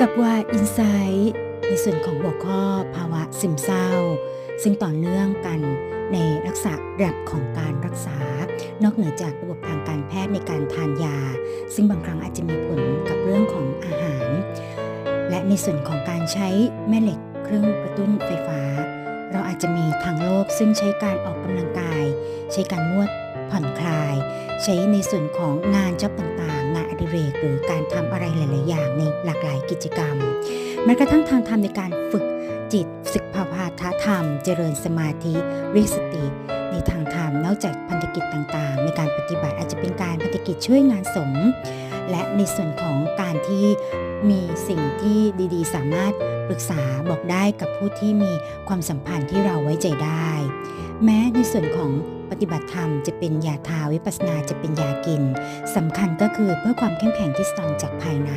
กับว่าอินไซต์ในส่วนของหัวข้อภาวะซึมเศร้า ซึ่งต่อเนื่องกันในลักษณะระดับของการรักษา นอกเหนือจากระบบทางการแพทย์ในการทานยา ซึ่งบางครั้งอาจจะมีผลกับเรื่องของอาหาร และในส่วนของการใช้แม่เหล็กเครื่องกระตุ้นไฟฟ้า เราอาจจะมีทางโลกซึ่งใช้การออกกำลังกาย ใช้การนวดผ่อนคลาย ใช้ในส่วนของงานจ็อบต่างๆ งานอดิเรกหรือการทำอะไรหลาย ๆ อย่างในหลาก กิจกรรมแม้กระทั่งทางธรรมในการฝึกจิตศึกภาวะทธรรม เจริญสมาธิเรียกสติ ในทางธรรมนอกจากพันธกิจต่างๆ ในการปฏิบัติอาจจะเป็นการพันธกิจช่วยงานสงฆ์และในส่วนของการที่มีสิ่งที่ดีๆ สามารถปรึกษาบอกได้กับผู้ที่มีความสัมพันธ์ที่เราไว้ใจได้ แม้ในส่วนของปฏิบัติธรรมจะเป็นยาทาวิปัสนาจะเป็นยากินสำคัญก็คือเพื่อความเข้มแข็งที่สตองจากภายใน